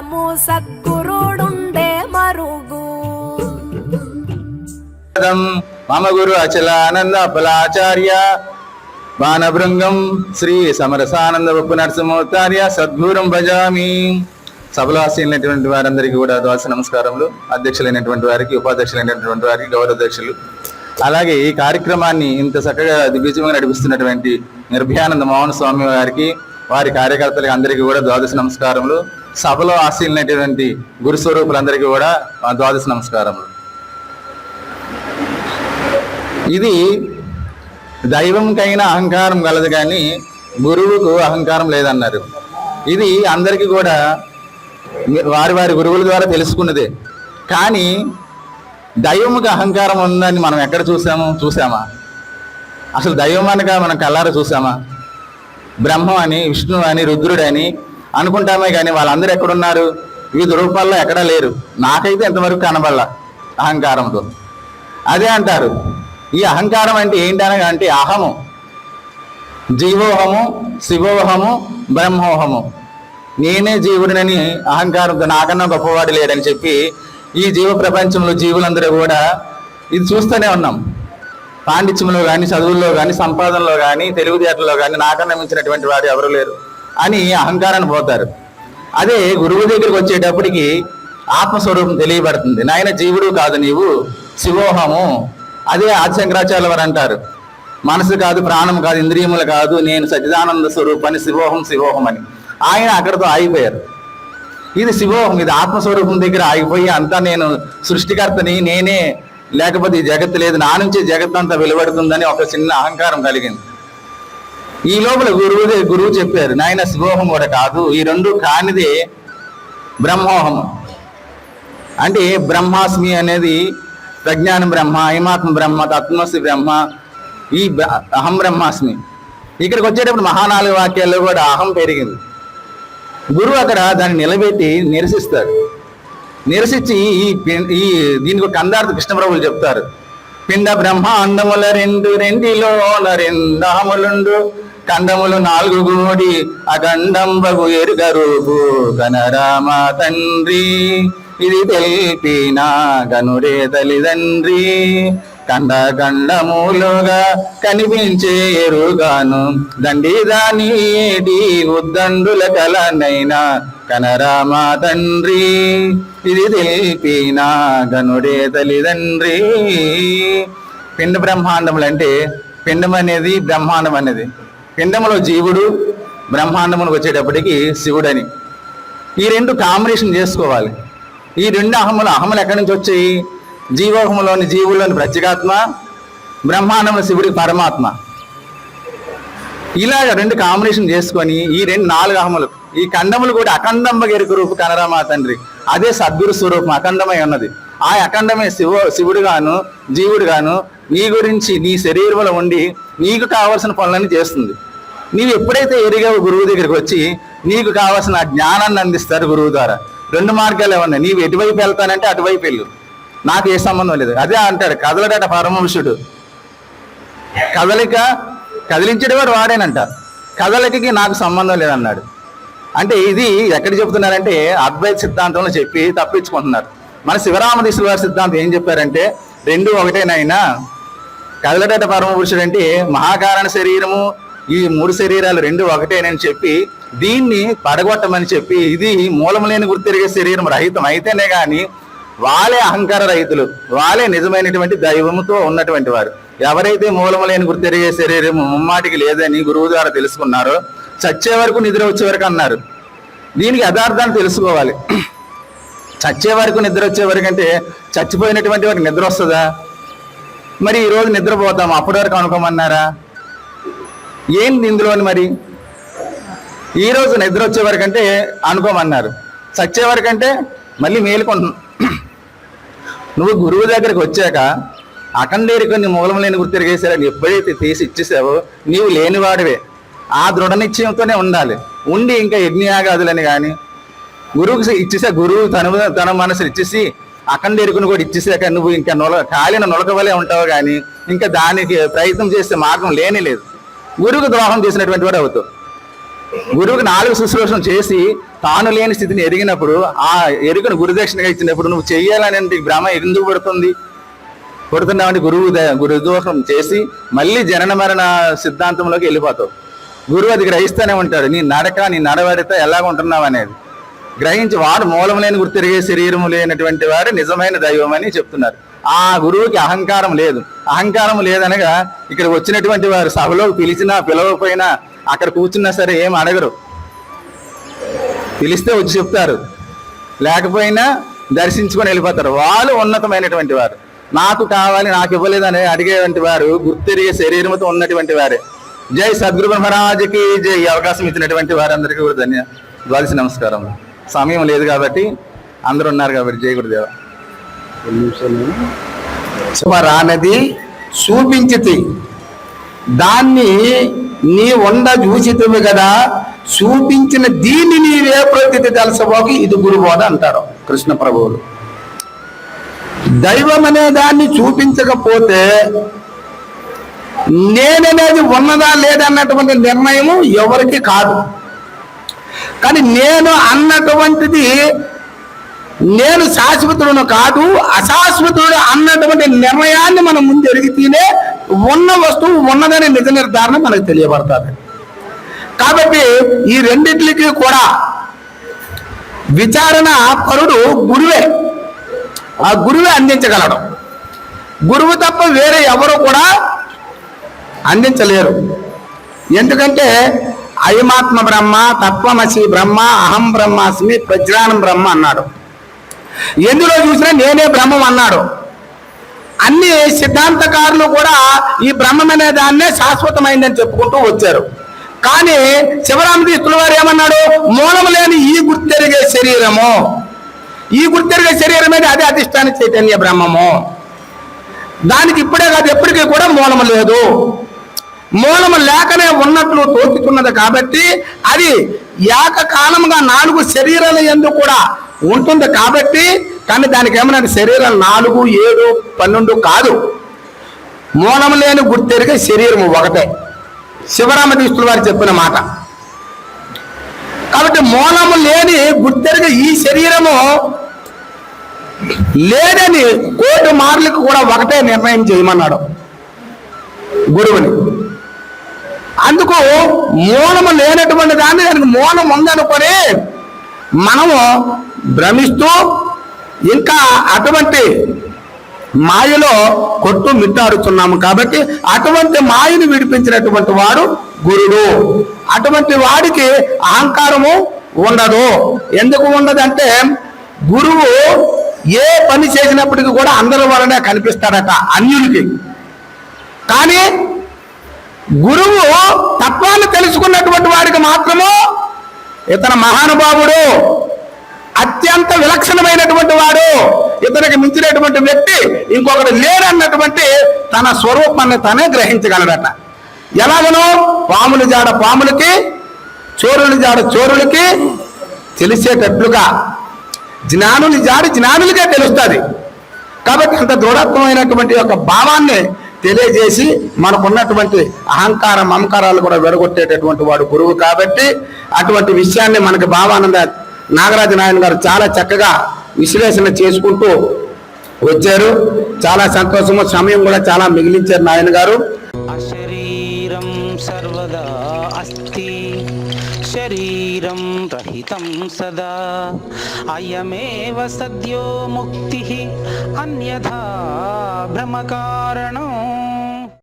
కాలము సద్గురుడుండే మరుగు. మమ గురు అచలానంద బలాచార్య బాణభృంగం శ్రీ సమరసానంద ఉప్పు నరసింహోత్తార్య సద్గురం భజామి. సభలో ఆశీలైనటువంటి వారందరికీ కూడా ద్వాస నమస్కారములు అధ్యక్షులైనటువంటి వారికి ఉపాధ్యక్షులైనటువంటి వారికి గౌరవాధ్యక్షులు అలాగే ఈ కార్యక్రమాన్ని ఇంత చక్కగా దిగ్విజయంగా నడిపిస్తున్నటువంటి నిర్భయానంద మోహన్ స్వామి వారికి వారి కార్యకర్తలకి అందరికీ కూడా ద్వాదశ నమస్కారములు. సభలో ఆశీలైనటువంటి గురుస్వరూపులందరికీ కూడా ద్వాదశ నమస్కారములు. ఇది దైవంకైనా అహంకారం కలదు కానీ గురువుకు అహంకారం లేదన్నారు. ఇది అందరికీ కూడా వారి వారి గురువుల ద్వారా తెలుసుకున్నదే. కానీ దైవముకి అహంకారం ఉందని మనం ఎక్కడ చూసాము? చూసామా? అసలు దైవం అనగా మనం కల్లారా చూసామా? బ్రహ్మ అని విష్ణువు అని రుద్రుడు అని అనుకుంటామే కానీ వాళ్ళందరూ ఎక్కడున్నారు? వివిధ రూపాల్లో ఎక్కడా లేరు. నాకైతే ఎంతవరకు కనబడాల అహంకారంతో. అదే అంటారు. ఈ అహంకారం అంటే ఏంటనగా అంటే అహము. జీవోహము శివోహము బ్రహ్మోహము. నేనే జీవుడినని అహంకారంతో నాకన్నా గొప్పవాడు లేడని చెప్పి ఈ జీవ ప్రపంచంలో జీవులందరూ కూడా ఇది చూస్తూనే ఉన్నాం. పాండిత్యంలో కానీ చదువుల్లో కానీ సంపాదనలో కానీ తెలివితేటల్లో కానీ నాకన్నా మించినటువంటి వారు ఎవరు లేరు అని అహంకారాన్ని పోతారు. అదే గురువు దగ్గరికి వచ్చేటప్పటికి ఆత్మస్వరూపం తెలియబడుతుంది. నాయన జీవుడు కాదు నీవు శివోహము. అదే ఆదిశంకరాచార్యుల వారు అంటారు. మనసు కాదు ప్రాణం కాదు ఇంద్రియములు కాదు నేను సచిదానంద స్వరూపాన్ని శివోహం శివోహం అని. ఆయన అక్కడితో ఆగిపోయారు. ఇది శివోహం ఇది ఆత్మస్వరూపం దగ్గర ఆగిపోయి అంతా నేను సృష్టికర్తని నేనే లేకపోతే ఈ జగత్తు లేదు. నా నుంచి జగత్ అంతా వెలువడుతుందని ఒక చిన్న అహంకారం కలిగింది. ఈ లోపల గురువు గురువు చెప్పారు నాయన శివోహం కూడా కాదు. ఈ రెండు కానిదే బ్రహ్మోహం అంటే బ్రహ్మాస్మి అనేది ప్రజ్ఞానం బ్రహ్మ ఐమాత్మ బ్రహ్మ తత్మస్మి బ్రహ్మ ఈ అహం బ్రహ్మాస్మి. ఇక్కడికి వచ్చేటప్పుడు మహానాలుగు వాక్యాల్లో కూడా అహం పెరిగింది. గురువు అక్కడ దాన్ని నిలబెట్టి నిరసిస్తాడు. నిరసించి ఈ పి- ఈ దీనికి ఒక అందార్థ కృష్ణప్రభులు చెప్తారు. పిండ బ్రహ్మాండముల రెండు రెండిలోన రెండహములుండు కండములు నాలుగు గూడి అఖండంబగు ఎరుగరూపు కనరామ తండ్రి. ఇది తెలిపిన గనుడే తల్లిదండ్రి. కండ కండములుగా కనిపించే ఎరుగాను దండి దాని ఏటి ఉద్దండుల కలనైనా కనరామ తండ్రి. ఇది తెలిపిన గనుడే తల్లిదండ్రి. పిండ బ్రహ్మాండములు అంటే పిండం అనేది బ్రహ్మాండం అనేది. పిండములో జీవుడు బ్రహ్మాండములకు వచ్చేటప్పటికి శివుడని. ఈ రెండు కాంబినేషన్ చేసుకోవాలి. ఈ రెండు అహములు అహములు ఎక్కడి నుంచి వచ్చాయి? జీవోహములోని జీవుల్లోని ప్రత్యేగాత్మ బ్రహ్మాండంలో శివుడికి పరమాత్మ. ఇలాగ రెండు కాంబినేషన్ చేసుకొని ఈ రెండు నాలుగు అహములు ఈ ఖండములు కూడా అఖండంబ గెరుకు రూపు కనరామా తండ్రి. అదే సద్గురు స్వరూపం అఖండమై ఉన్నది. ఆ అఖండమే శివ శివుడుగాను జీవుడుగాను జీవుడు గాను నీ గురించి నీ శరీరంలో ఉండి నీకు కావలసిన పనులన్నీ చేస్తుంది. నీవు ఎప్పుడైతే ఎరిగావు గురువు దగ్గరికి వచ్చి నీకు కావలసిన జ్ఞానాన్ని అందిస్తారు గురువు ద్వారా. రెండు మార్గాలు ఏమన్నాయి నీవు ఎటువైపు వెళ్తానంటే అటువైపు వెళ్ళు. నాకు ఏ సంబంధం లేదు. అదే అంటాడు కదలడట పరమపురుషుడు కదలిక కదిలించేవాడు వాడేనంట. కదలికకి నాకు సంబంధం లేదన్నాడు. అంటే ఇది ఎక్కడ చెబుతున్నారంటే అద్వైత సిద్ధాంతంలో చెప్పి తప్పించుకుంటున్నారు. మన శివరామదీశ్వర వారి సిద్ధాంతం ఏం చెప్పారంటే రెండు ఒకటేనైనా కదలటట పరమ పురుషుడు అంటే మహాకారణ శరీరము ఈ మూడు శరీరాలు రెండు ఒకటేనని చెప్పి దీన్ని పడగొట్టమని చెప్పి ఇది మూలం లేని గుర్తిరిగే శరీరం రహితం అయితేనే కానీ వాళ్ళే అహంకార రహితులు వాళ్ళే నిజమైనటువంటి దైవముతో ఉన్నటువంటి వారు. ఎవరైతే మూలము లేని గుర్తిరిగే శరీరం ముమ్మాటికి లేదని గురువు ద్వారా తెలుసుకున్నారో. చచ్చే వరకు నిద్ర వచ్చే వరకు అన్నారు. దీనికి యథార్థాన్ని తెలుసుకోవాలి. చచ్చే వరకు నిద్ర వచ్చే వరకు అంటే చచ్చిపోయినటువంటి వారికి నిద్ర వస్తుందా? మరి ఈరోజు రోజు నిద్రపోతాం అప్పటి వరకు అనుకోమన్నారా? ఏంటి ఇందులోని మరి? ఈ రోజు నిద్ర వచ్చే వరకు అంటే అనుకోమన్నారు. చచ్చే వరకు అంటే మళ్ళీ మేలుకుంటున్నాం. నువ్వు గురువు దగ్గరికి వచ్చాక అఖండేరిక మూలం లేని గుర్తిరిగేసారని ఎప్పుడైతే తీసి ఇచ్చేసావో నీవు లేనివాడివే. ఆ దృఢ నిశ్చయంతోనే ఉండాలి. ఉండి ఇంకా యజ్ఞయాగాదులని కానీ గురువుకి ఇచ్చేసా గురువు తన తన మనసుని ఇచ్చేసి అఖండేరుకుని కూడా ఇచ్చేసాక నువ్వు ఇంకా నొల కాలిన నొలకవలే ఉంటావు కానీ ఇంకా దానికి ప్రయత్నం చేసే మార్గం లేనే లేదు. గురువుకు ద్రోహం చేసినటువంటి వాడు అవుతావు. గురువుకి నాలుగు శుశ్రూషణ చేసి తాను లేని స్థితిని ఎరిగినప్పుడు ఆ ఎరుకను గురుదక్షిణగా ఇచ్చినప్పుడు నువ్వు చెయ్యాలనే భ్రమ ఎందుకు పడుతుంది? కొడుతున్నామని గురువు ద- చేసి మళ్ళీ జనన మరణ సిద్ధాంతంలోకి వెళ్ళిపోతావు. గురువు అది గ్రహిస్తూనే ఉంటాడు. నీ నడక నీ నడవడితో ఎలాగ ఉంటున్నావు అనేది. గ్రహించి వాడు మూలం లేని గుర్తిరిగే శరీరము లేనటువంటి వాడు నిజమైన దైవం అని చెప్తున్నారు. ఆ గురువుకి అహంకారం లేదు. అహంకారం లేదనగా ఇక్కడ వచ్చినటువంటి వారు సభలో పిలిచినా పిలవకపోయినా అక్కడ కూర్చున్నా సరే ఏం అడగరు. పిలిస్తే వచ్చి చెప్తారు. లేకపోయినా దర్శించుకొని వెళ్ళిపోతారు. వాళ్ళు ఉన్నతమైనటువంటి వారు. నాకు కావాలి నాకు ఇవ్వలేదని అడిగేటువంటి వారు గుర్తిరిగే శరీరంతో ఉన్నటువంటి వారే. జై సద్గురు మహారాజుకి జై అవకాశం ఇచ్చినటువంటి వారందరికీ కూడా ధన్య ద్వాదశి నమస్కారం. సమయం లేదు కాబట్టి అందరూ ఉన్నారు కాబట్టి జై గురుదేవ. రానది చూపించితి. దాన్ని నీ ఉండ చూసితివి కదా చూపించిన దీన్ని నీవే ప్రతిథి తెలుసబోకి ఇది గురుబోధ అంటారు కృష్ణ ప్రభువులు. దైవం అనే దాన్ని చూపించకపోతే నేననేది ఉన్నదా లేదన్నటువంటి నిర్ణయం ఎవరికి కాదు. కానీ నేను అన్నటువంటిది నేను శాశ్వతుడును కాదు అశాశ్వతుడు అన్నటువంటి నిర్ణయాన్ని మనం ముందు ఎరిగితేనే ఉన్న వస్తువు ఉన్నదని నిజ నిర్ధారణ మనకు తెలియబడుతుంది. కాబట్టి ఈ రెండిట్లకి కూడా విచారణ పరుడు గురువే. ఆ గురువే అందించగలడు. గురువు తప్ప వేరే ఎవరు కూడా అందించలేరు. ఎందుకంటే అయమాత్మ బ్రహ్మ తత్వమసి బ్రహ్మ అహం బ్రహ్మాస్మి ప్రజ్ఞానం బ్రహ్మ అన్నాడు. ఎందులో చూసినా నేనే బ్రహ్మం అన్నాడు. అన్ని సిద్ధాంతకారులు కూడా ఈ బ్రహ్మం అనే దాన్నే శాశ్వతమైందని చెప్పుకుంటూ వచ్చారు. కానీ శివరామతీర్థుల వారు ఏమన్నాడు? మూలం లేని ఈ గుర్తెరిగే శరీరము. ఈ గుర్తెరిగే శరీరం అనేది అదే అధిష్టాన చైతన్య బ్రహ్మము. దానికి ఇప్పుడే కాదు ఎప్పటికీ కూడా మూలము లేదు. మూలము లేకనే ఉన్నట్లు తోచుతున్నది కాబట్టి అది ఏకకాలముగా నాలుగు శరీరాల ఎందు కూడా ఉంటుంది కాబట్టి కానీ దానికి ఏమన్నా శరీరం నాలుగు ఏడు పన్నెండు కాదు. మూలము లేని గుర్తెరిగే శరీరము ఒకటే. శివరామతీస్తుల వారు చెప్పిన మాట. కాబట్టి మూలము లేని గుర్తెరిగే ఈ శరీరము లేదని కోటి మార్లకు కూడా ఒకటే నిర్ణయం చేయమన్నాడు గురువుని. అందుకు మూలము లేనటువంటి దాన్ని దానికి మూలం ఉందనుకొని మనము భ్రమిస్తూ ఇంకా అటువంటి మాయలో కొట్టు మిట్టాడుతున్నాము కాబట్టి అటువంటి మాయను విడిపించినటువంటి వాడు గురుడు. అటువంటి వాడికి అహంకారము ఉండదు. ఎందుకు ఉండదంటే గురువు ఏ పని చేసినప్పటికీ కూడా అందరి వలనే కనిపిస్తాడట అన్యులకి కానీ గురువు తత్వాన్ని తెలుసుకున్నటువంటి వాడికి మాత్రము ఇతను మహానుభావుడు అత్యంత విలక్షణమైనటువంటి వాడు. ఇతనికి మించినటువంటి వ్యక్తి ఇంకొకటి లేడన్నటువంటి తన స్వరూపాన్ని తనే గ్రహించగలడట. ఎలాగనో పాముల జాడ పాములకి చోరుల జాడ చోరులకి తెలిసేటట్లుగా జ్ఞానులు జాడి జ్ఞానులకే తెలుస్తుంది. కాబట్టి అంత దృఢత్వమైనటువంటి యొక్క భావాన్ని తెలియజేసి మనకున్నటువంటి అహంకారం మమకారాలు కూడా విడగొట్టేటటువంటి వాడు గురువు కాబట్టి అటువంటి విషయాన్ని మనకి భావానంద నాగరాజ నాయన గారు చాలా చక్కగా విశ్లేషణ చేసుకుంటూ వచ్చారు. చాలా సంతోషము సమయం కూడా చాలా మిగిలించారు నాయన గారు. శరీరం సర్వదా అస్తి శరీరం రహితం సదా. అయమేవ సద్యో ముక్తి అన్యథా భ్రమకారణం.